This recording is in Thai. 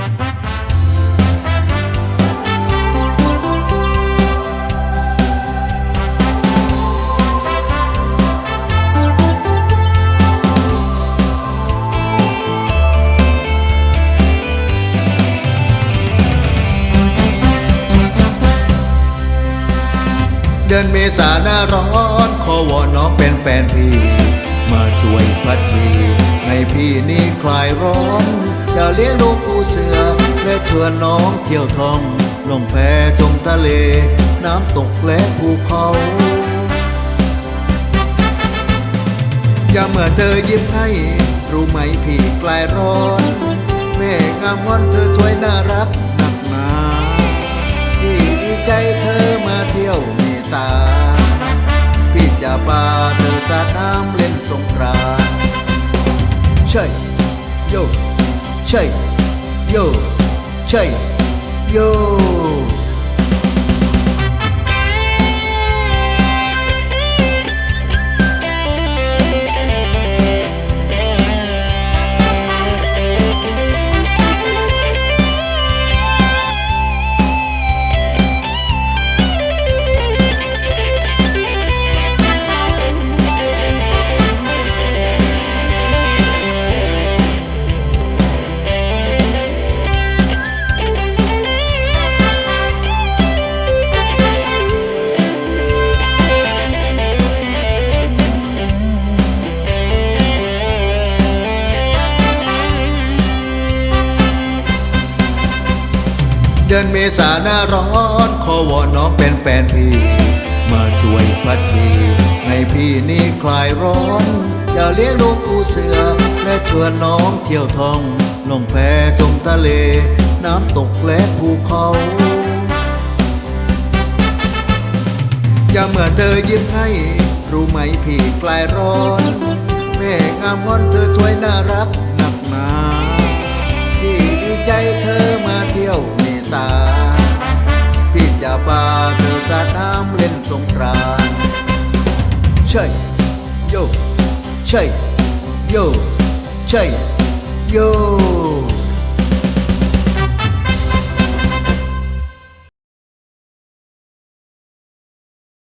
เดือนเมษาหน้าร้อนขอวอนน้องเป็นแฟนพี่ มาช่วยพัดวีให้พี่นี่คลายร้อน จะเลี้ยงลูกปูเสือและชวนน้องเที่ยวท่องลงแพจมทะเล น้ำตกและภูเขาอย่าเมื่อเธอยิ้มให้ รู้ไหมพี่คลายร้อน แม่งามงอนเธอสวยน่ารักหนักหนาพี่ดีใจเธอมาเที่ยวเมตา พี่จะพาเธอสาดน้ำเล่นสงกรานต์ใช่โย ချိတ်ယိုချိတ်ယို เดือนเมษาหน้าร้อนขอวอนน้องเป็นแฟนพี่ มาช่วยพัดวีให้พี่นี่คลายร้อนจะเลี้ยงลูกปูเสือ และชวนน้องเที่ยวท่องลงแพจมทะเล น้ำตกและภูเขาอย่าเมื่อเธอยิ้มให้ รู้ไหมพี่คลายร้อน แม่งามงอนเธอสวยน่ารัก พี่จะพาเธอสาดน้ำเล่นสงกรานต์ใช่โยใช่โยใช่โย